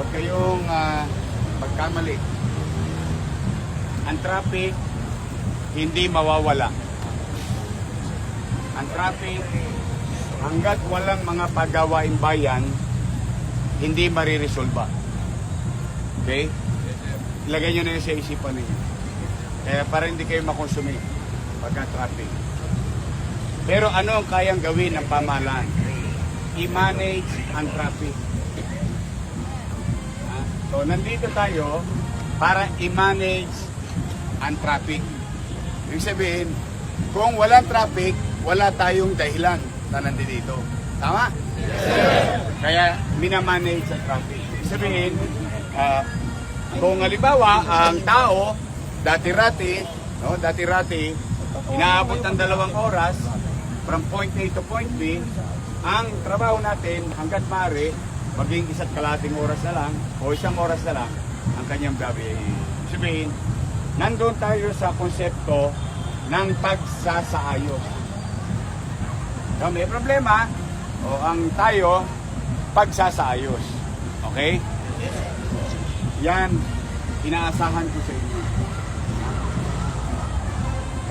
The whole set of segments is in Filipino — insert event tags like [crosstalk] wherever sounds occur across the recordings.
Huwag kayong ah, magkamali. Ang traffic, hindi mawawala. Ang traffic, hanggat walang mga pagawaing bayan, hindi mariresolba. Okay? Ilagay nyo na yun sa isipan ninyo. Kaya para hindi kayo makonsumi pagka traffic. Pero ano ang kayang gawin ng pamahalaan? I-manage ang traffic. So, nandito tayo para i-manage ang traffic. Ibig sabihin, kung walang traffic, wala tayong dahilan na nandito. Tama? Kaya, minamanage ang traffic. Ibig sabihin, ah, kung halimbawa, ang tao, dati-rati, no, dati-rati, inaabot ng dalawang oras, from point A to point B, ang trabaho natin hanggat maaari, maging isa't kalating oras na lang o isang oras na lang ang kanyang gabi. Sabihin, nandun tayo sa konsepto ng pagsasaayos. So, may problema, o ang tayo, pagsasaayos. Okay? Yan, inaasahan ko sa inyo.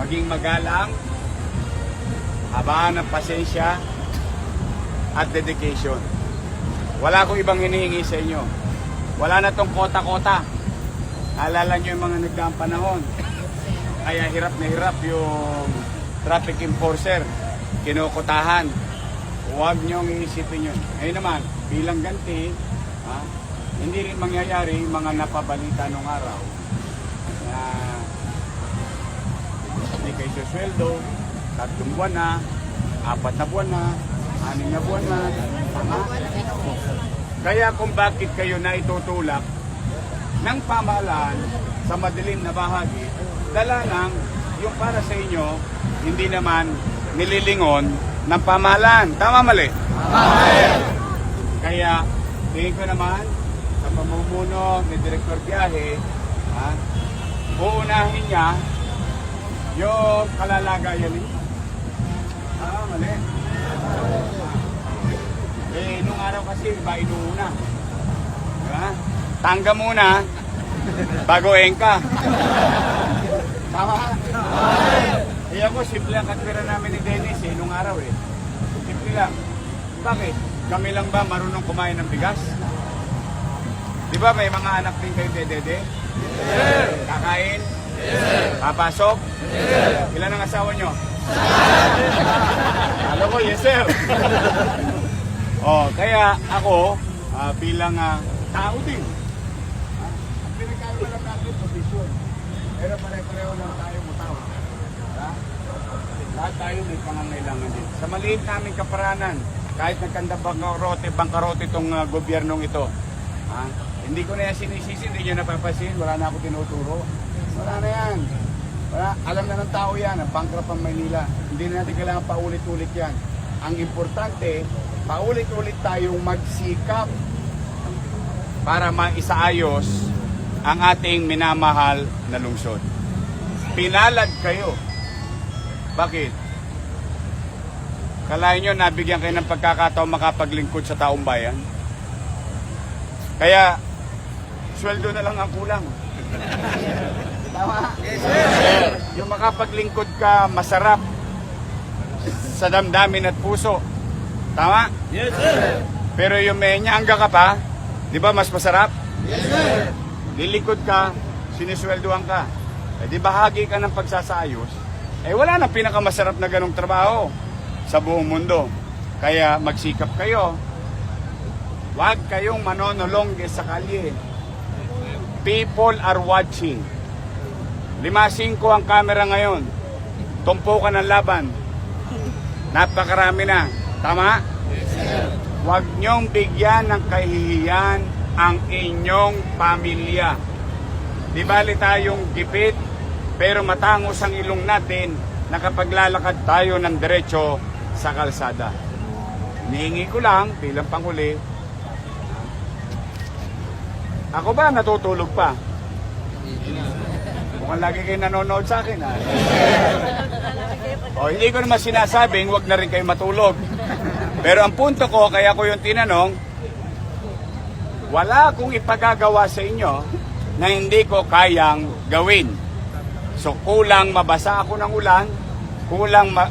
Maging magalang, habaan ng pasensya, at dedication. Wala akong ibang hinihingi sa inyo. Wala na tong kota-kota. Alala nyo yung mga nagdaang panahon. Kaya hirap na hirap yung traffic enforcer. Kinukotahan. Huwag niyong iisipin yun. Ngayon naman, bilang ganti, ha, hindi rin mangyayari yung mga napabalita nung araw na hindi kayo susweldo, tatlong buwan na, apat na buwan na, anim na buwan na, tama? Kaya kung bakit kayo na itutulak ng pamahalaan sa madilim na bahagi, dala ng yung para sa inyo, hindi naman nililingon ng pamahalaan. Tama mali? Kaya, tingin ko naman, sa pamumuno ni Director Biyahe, ha, uunahin niya yung kalalagayan ninyo. Ah, mali. Eh, nung araw kasi, iba inuuna. Diba? Tangga muna, bago engka. Tama? Eh ako, simple ang katwira namin ni Dennis eh, nung araw eh. Simple lang. Bakit? Kami lang ba marunong kumain ng bigas? Di ba may mga anak din kayo dedede? Yes. Kakain? Yes. Papasok? Yes. Ilan ang asawa nyo? Yes sir. [laughs] oh, kaya ako, ah, bilang ah, tao din, ah, ang pinagkaiba lang natin, posisyon. Pero pare-pareho lang tayo mutaw. Ha? Lahat tayo may pangangailangan din. Sa maliit naming kaparanan, kahit nagkanda bangkarote, bangkarote itong uh, gobyernong ito, ha? hindi ko na yan sinisisi, hindi nyo napapasin, wala na ako tinuturo. Wala na yan. Wala, alam na ng tao yan, ang bankrupt ang Maynila. Hindi na natin kailangan paulit-ulit yan. Ang importante, paulit-ulit tayong magsikap para maisaayos ang ating minamahal na lungsod. Pinalad kayo. Bakit? Kalahin nyo, nabigyan kayo ng pagkakataon makapaglingkod sa taong bayan. Kaya, sweldo na lang ang kulang. Tama? Yes, sir. Yung makapaglingkod ka, masarap sa damdamin at puso. Tama? Yes, sir. Pero yung may nyangga ka pa, di ba mas masarap? Yes, sir. Lilikod ka, sinisweldoan ka. Eh di bahagi ka ng pagsasaayos. Eh wala na pinakamasarap na ganong trabaho sa buong mundo. Kaya magsikap kayo. Huwag kayong manonolongge sa kalye. People are watching. Lima singko ang camera ngayon. Tumpo ka ng laban. Napakarami na. Tama? Huwag niyong bigyan ng kahihiyan ang inyong pamilya. Di bali tayong gipit, pero matangos ang ilong natin na kapag lalakad tayo ng diretso sa kalsada. Nihingi ko lang bilang panghuli, ako ba natutulog pa? Mukhang lagi kayo nanonood sa akin. Ha? o, hindi ko naman sinasabing wag na rin kayo matulog. Pero ang punto ko, kaya ko yung tinanong, wala akong ipagagawa sa inyo na hindi ko kayang gawin. So kulang mabasa ako ng ulan, kulang ma,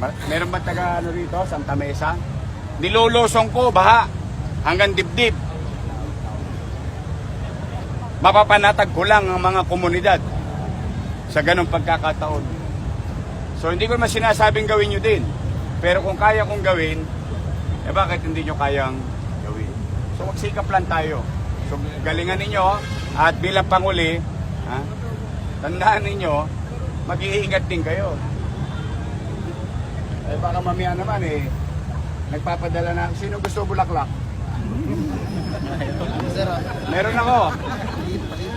ma- meron ba taga ano rito, Santa Mesa? Nilulusong ko baha hanggang dibdib. Mapapanatag ko lang ang mga komunidad sa ganong pagkakataon. So hindi ko naman sinasabing gawin nyo din. Pero kung kaya kong gawin, eh bakit hindi nyo kayang gawin? So magsikap lang tayo. So galingan ninyo at bilang panguli, ha, tandaan ninyo, mag-iingat din kayo. Eh baka mamaya naman eh, nagpapadala na, sino gusto bulaklak? [laughs] Meron ako.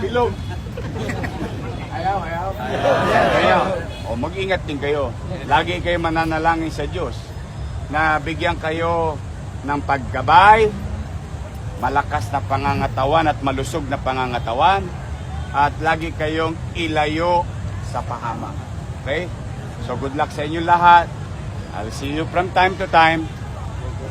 Bilog. O mag-ingat din kayo. Lagi kayo mananalangin sa Diyos na bigyan kayo ng paggabay, malakas na pangangatawan at malusog na pangangatawan at lagi kayong ilayo sa pahamak. Okay? So good luck sa inyo lahat. I'll see you from time to time.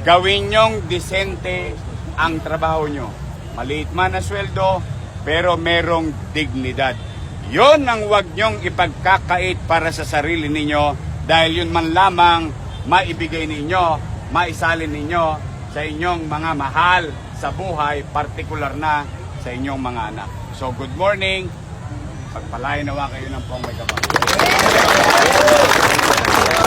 Gawin nyong disente ang trabaho nyo. Maliit man ang sweldo, pero merong dignidad. Yon ang wag nyong ipagkakait para sa sarili ninyo dahil yun man lamang maibigay ninyo, maisalin ninyo sa inyong mga mahal sa buhay, partikular na sa inyong mga anak. So good morning, pagpalain nawa kayo ng pong may kapal.